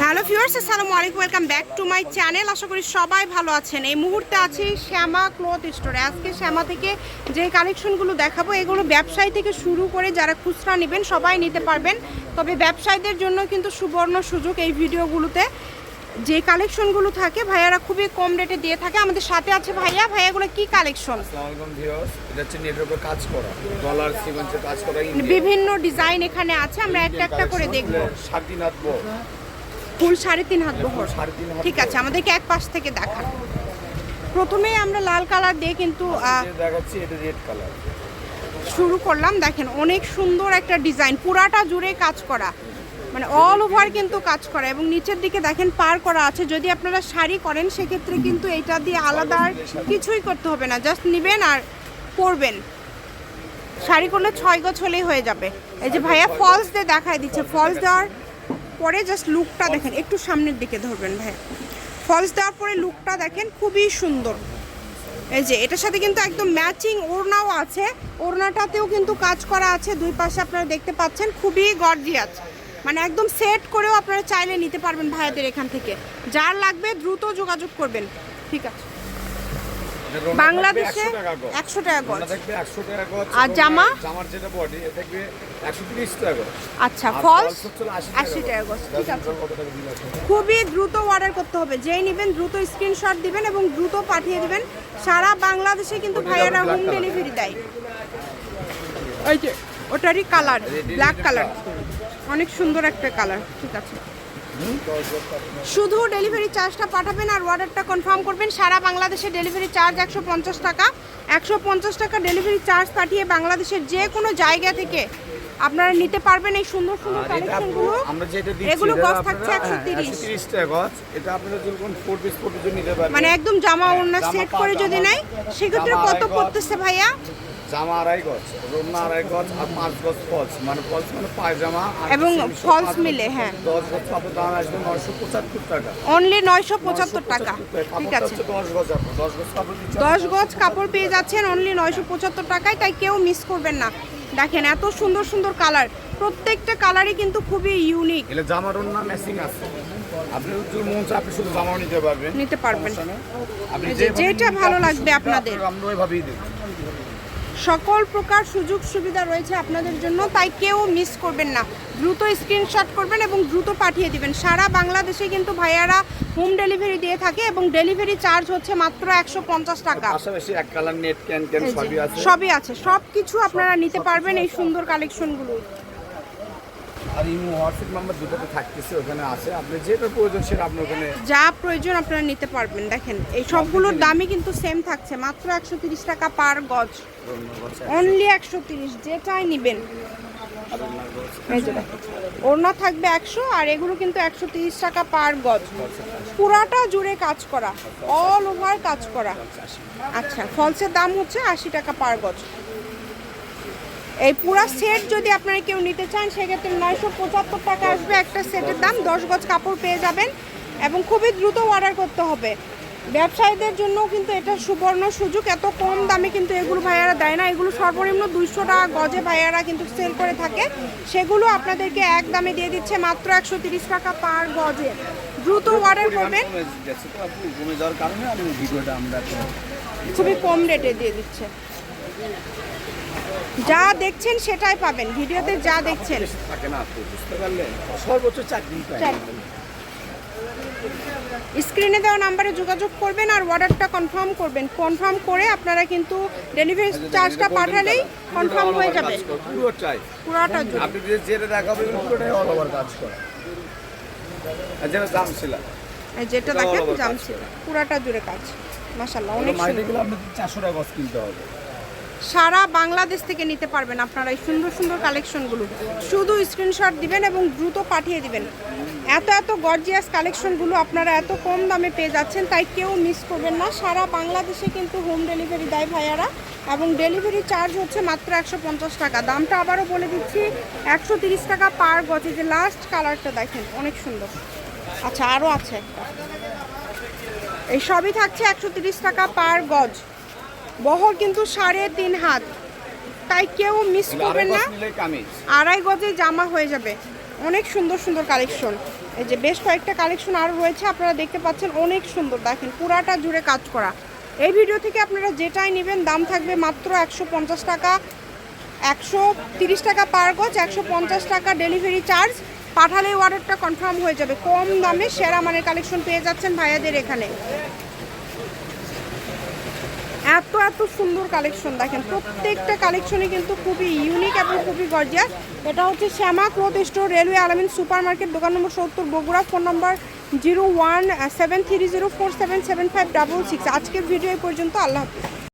Hello viewers আসসালামু আলাইকুম welcome back to my channel. আশা করি সবাই ভালো আছেন। এই মুহূর্তে আছি শ্যামা ক্লথ স্টোরে। আজকে শ্যামা থেকে যে কালেকশনগুলো দেখাবো এগুলো ব্যবসায়ী থেকে শুরু করে যারা খুচরা নেবেন সবাই নিতে পারবেন। তবে ব্যবসায়ীদের জন্য কিন্তু সুবর্ণ সুযোগ এই ভিডিওগুলোতে। যে কালেকশনগুলো থাকে ভাইয়ারা খুবই কম রেটে দিয়ে থাকে। আমাদের সাথে আছে ভাইয়া। ভাইয়াগুলো কি কালেকশন? বিভিন্ন ডিজাইন এখানে আছে। আমরা একটা একটা করে দেখব। ফুল সাড়ে তিন হাত বহর। তিন হাত ঠিক আছে আমাদেরকে এক পাশ থেকে দেখান। প্রথমে আমরা লাল কালার দিয়ে কিন্তু দেখাচ্ছি এটা রেড কালার শুরু করলাম। দেখেন অনেক সুন্দর একটা ডিজাইন পুরাটা জুড়ে কাজ করা। মানে অল ওভার কিন্তু কাজ করা। এবং নিচের দিকে দেখেন পার করা আছে। যদি আপনারা শাড়ি করেন সেক্ষেত্রে কিন্তু এটা দিয়ে আলাদা আর কিছুই করতে হবে না। জাস্ট নেবেন আর পরবেন। শাড়ি করলে ছয় গজ হলেই হয়ে যাবে। এই যে ভাইয়া ফলস দিয়ে দেখায় দিচ্ছে। ফলস দেওয়ার পরে জাস্ট লুকটা দেখেন, একটু সামনের দিকে ধরবেন ভাই। ফলস দেওয়ার পরে লুকটা দেখেন, খুবই সুন্দর। এই যে, এটার সাথে কিন্তু একদম ম্যাচিং ওড়নাও আছে। ওড়নাটাতেও কিন্তু কাজ করা আছে, দুই পাশে আপনারা দেখতে পাচ্ছেন, খুবই গর্জিয়াস মানে একদম সেট করেও আপনারা চাইলে নিতে পারবেন ভাইয়াদের এখান থেকে। যার লাগবে দ্রুত যোগাযোগ করবেন, ঠিক আছে। বাংলাদেশে একশো টাকা গজ। থাকবে একশো টাকা গজ আর জামা? জামার যেটা বডি এটা একশো তিরিশ টাকা গজ। আচ্ছা ফলস আশি টাকা গজ। ঠিক আছে। খুবই দ্রুত অর্ডার করতে হবে। যেই নেবেন দ্রুত স্ক্রিনশট দিবেন এবং দ্রুত পাঠিয়ে দিবেন। সারা বাংলাদেশে কিন্তু ভাইয়ারা হোম ডেলিভারি দেয়। ওই যে ওটারই কালার ব্ল্যাক কালার অনেক সুন্দর একটা কালার ঠিক আছে। শুধু ডেলিভারি চার্জটা পাঠাবেন আর অর্ডারটা কনফার্ম করবেন। সারা বাংলাদেশে ডেলিভারি চার্জ একশো পঞ্চাশ টাকা। একশো পঞ্চাশ টাকা ডেলিভারি চার্জ পাঠিয়ে বাংলাদেশের যে কোনো জায়গা থেকে আপনারা নিতে পারবেন এই সুন্দর সুন্দর কালেকশনগুলো। আমরা যেটা দিচ্ছি এগুলো গজ থাকছে একশো হ্যাঁ, তিরিশ। 130 টাকা গজ এটা আপনারা যখন পিস ফোর পিস নিতে পারবেন। মানে একদম জামা হ্যাঁ, ওড়না সেট করে যদি নেয় সেক্ষেত্রে কত পড়তেছে ভাইয়া? জামা আড়াই গজ রোমনা আড়াই গজ আর পাঁচ গজ ফলস মানে ফলস মানে পায়জামা এবং গজ। মিলে, হ্যাঁ। দশ গজ কাপড় দাম আসবে নয়শো পঁচাত্তর টাকা। অনলি নয়শো পঁচাত্তর টাকা। ঠিক আছে। দশ গজ দশ গজ কাপড় দশ গজ কাপড় পেয়ে যাচ্ছেন অনলি নয়শো পঁচাত্তর টাকায় তাই কেউ মিস করবেন না। দেখেন এত সুন্দর সুন্দর কালার প্রত্যেকটা কালারই কিন্তু খুবই ইউনিক এলে জামার অন্য ম্যাচিং আছে। আপনি যদি মন চায় আপনি শুধু জামাও নিতে পারবেন। নিতে পারবেন। আপনি যেটা ভালো লাগবে আপনাদের। আমরা ওইভাবেই দেবো সকল প্রকার সুযোগ সুবিধা রয়েছে আপনাদের জন্য তাই কেউ মিস করবেন না। দ্রুত স্ক্রিনশট করবেন এবং দ্রুত পাঠিয়ে দিবেন। সারা বাংলাদেশে কিন্তু ভাইয়ারা হোম ডেলিভারি দিয়ে থাকে এবং ডেলিভারি চার্জ হচ্ছে মাত্র একশো পঞ্চাশ টাকা। সবই আছে। সব কিছু আপনারা নিতে পারবেন এই সুন্দর কালেকশনগুলো আর ইমো হোয়াটসঅ্যাপ নাম্বার দুটোতে থাকতেছে ওখানে আছে। আপনি যেটা প্রয়োজন সেটা আপনি ওখানে যা প্রয়োজন আপনারা নিতে পারবেন। দেখেন এই সবগুলোর দামই কিন্তু সেম থাকছে। মাত্র একশো তিরিশ টাকা পার গজ। অনলি একশো তিরিশ যেটাই নেবেন। ওড়না থাকবে একশো আর এগুলো কিন্তু একশো তিরিশ টাকা পার গজ। পুরাটা জুড়ে কাজ করা অল ওভার কাজ করা। আচ্ছা ফলসের দাম হচ্ছে আশি টাকা পার গজ। এই পুরা সেট যদি আপনারা কেউ নিতে চান, সেক্ষেত্রে নয়শো পঁচাত্তর টাকা আসবে একটা সেটের দাম। দশ গজ কাপড় পেয়ে যাবেন এবং খুবই দ্রুত অর্ডার করতে হবে। ব্যবসায়ীদের জন্য কিন্তু এটা সুবর্ণ সুযোগ। এত কম দামে কিন্তু এগুলো ভাইয়ারা দেয় না। এগুলো সর্বনিম্ন দুইশো টাকা গজে ভাইয়ারা কিন্তু সেল করে থাকে। সেগুলো আপনাদেরকে এক দামে দিয়ে দিচ্ছে মাত্র একশো তিরিশ টাকা পার গজে। দ্রুত অর্ডার করবেন। খুবই কম রেটে দিয়ে দিচ্ছে। যা দেখছেন সেটাই পাবেন ভিডিওতে যা দেখছেন। থাকে না বুঝতে পারলেন। সর্বোচ্চ। স্ক্রিনে দেওয়া নাম্বারে যোগাযোগ করবেন আর অর্ডারটা কনফার্ম করবেন। কনফার্ম করে আপনারা কিন্তু ডেলিভারি চার্জটা পাঠালেই কনফার্ম হয়ে যাবে। পুরোটা আপনি যে যেটা দেখাবেন পুরোটাই অল ওভার কাজ করা। আর যেটা দাম ছিল যেটা দেখেন জামছিল। পুরাটা জুড়ে কাজ। মাশাল্লাহ অনেক মাইনে গেলে টাকা গজ কিনতে হবে। সারা বাংলাদেশ থেকে নিতে পারবেন আপনারা এই সুন্দর সুন্দর কালেকশনগুলো। শুধু স্ক্রিনশট দিবেন এবং দ্রুত পাঠিয়ে দিবেন। এত এত গর্জিয়াস কালেকশনগুলো আপনারা এত কম দামে পেয়ে যাচ্ছেন, তাই কেউ মিস করবেন না। সারা বাংলাদেশে কিন্তু হোম ডেলিভারি দেয় ভাইয়ারা এবং ডেলিভারি চার্জ হচ্ছে মাত্র একশো পঞ্চাশ টাকা। দামটা আবারও বলে দিচ্ছি, একশো তিরিশ টাকা পার গজে যে লাস্ট কালারটা দেখেন, অনেক সুন্দর। আচ্ছা আরও আছে। এই সবই থাকছে একশো টাকা পার গজ বহর কিন্তু সাড়ে তিন হাত। তাই কেউ মিস করবেন না। আড়াই গজে জামা হয়ে যাবে। অনেক সুন্দর সুন্দর কালেকশন এই যে বেশ কয়েকটা কালেকশন আরও রয়েছে আপনারা দেখতে পাচ্ছেন অনেক সুন্দর। দেখেন পুরাটা জুড়ে কাজ করা। এই ভিডিও থেকে আপনারা যেটাই নেবেন দাম থাকবে মাত্র একশো পঞ্চাশ টাকা। একশো তিরিশ টাকা পার গজ একশো পঞ্চাশ টাকা ডেলিভারি চার্জ পাঠালে অর্ডারটা কনফার্ম হয়ে যাবে। কম দামে সেরা মানের কালেকশন পেয়ে যাচ্ছেন ভাইয়াদের এখানে। এত এত সুন্দর কালেকশন দেখেন। প্রত্যেকটা কালেকশনই কিন্তু খুবই ইউনিক এবং খুবই গর্জিয়াস এটা হচ্ছে Shyama cloth store, railway Alamin super market দোকান নম্বর সত্তর, Bogura, phone number zero one seven three zero four seven seven five double six. আজকের ভিডিও পর্যন্ত, আল্লাহ হাফিজ।